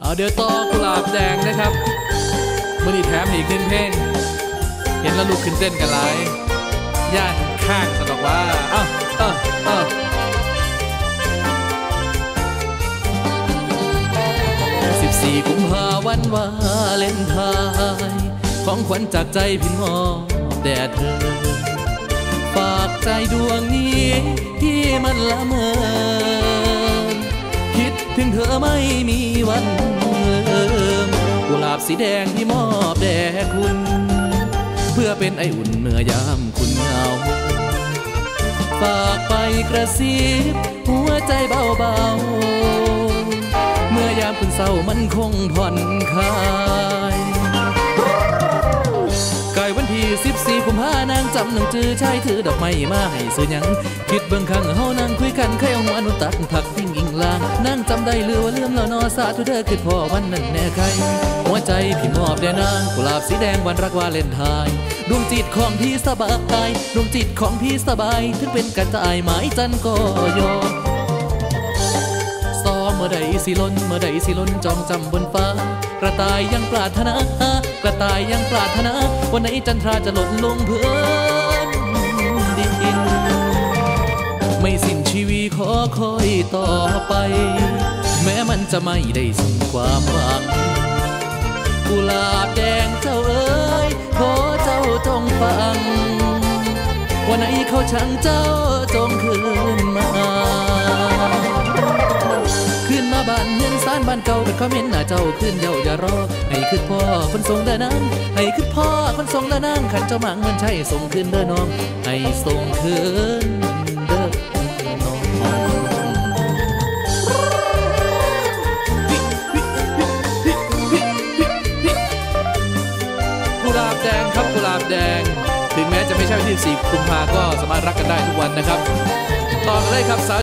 เอาเดี๋ยวต่อกุหลาบแดงนะครับมื่อนี้แถมอีกหนึ่งเพลงเห็นแล้วลุกขึ้นเต้นกันหลายย่านข้างสนอกว่าเอ้าเออเออสิบสี่กุมภาวันวาเลนไทน์ของขวัญจากใจพี่มอบแด่เธอ ฝากใจดวงนี้ที่มันละเมอ งเธอไม่มีวันเลืมกุหลาบสีแดงที่มอบแด่คุณ เพื่อเป็นไออุ่นเมื่อยามคุณเหงาฝากไปกระซิบหัวใจเบาๆ เมื่อยามคุณเศร้ามันคงผ่อนคลาย จำหนังจือชายถือดอกไม้มาให้ซื้อยังคิดเบิ่งข้างเฮานั่งคุยกันใครเอาหัวหนุตัดผักวิ่งอิงลางนางจำได้หรือว่าลืมแล้วนอสาธุเด้อคือพ่อวันนั้นแน่ใครหัวใจพี่มอบแด่นางกุหลาบสีแดงวันรักวาเลนไทน์ดวงจิตของพี่สบายดวงจิตของพี่สบาย ถึงเป็นกระจายหมายจันก็ยอมซอเมื่อใดสิล้นเมื่อใดสิล้นจองจำบนฟ้า กระต่ายยังปรารถนา กระต่ายยังปรารถนา วันไหนจันทราจะหล่นลงพื้นดิน ไม่สิ้นชีวีขอคอยต่อไป แม้มันจะไม่ได้สิ้นความหวัง กุหลาบแดงเจ้าเอ๋ยขอเจ้าจงฟัง วันไหนเขาช่างเจ้าจงคืนมาานเก่าเป็นคอมเมนต์หน้าเจ้าขึ้นเยาอย่ารอ ให้ขึ้นพ่อคนส่งเด้อนางให้ขึ้นพ่อคนส่งเด้อนางขันเจ้าหมางเงินใช่ส่งขึ้นเด้อน้อง ให้ส่งขึ้นเด้อน้องกุหลาบแดงครับกุหลาบแดง ถึงแม้จะไม่ใช่วันที่4กุมภาก็สามารถรักกันได้ทุกวันนะครับต่อกันเลยครับสาว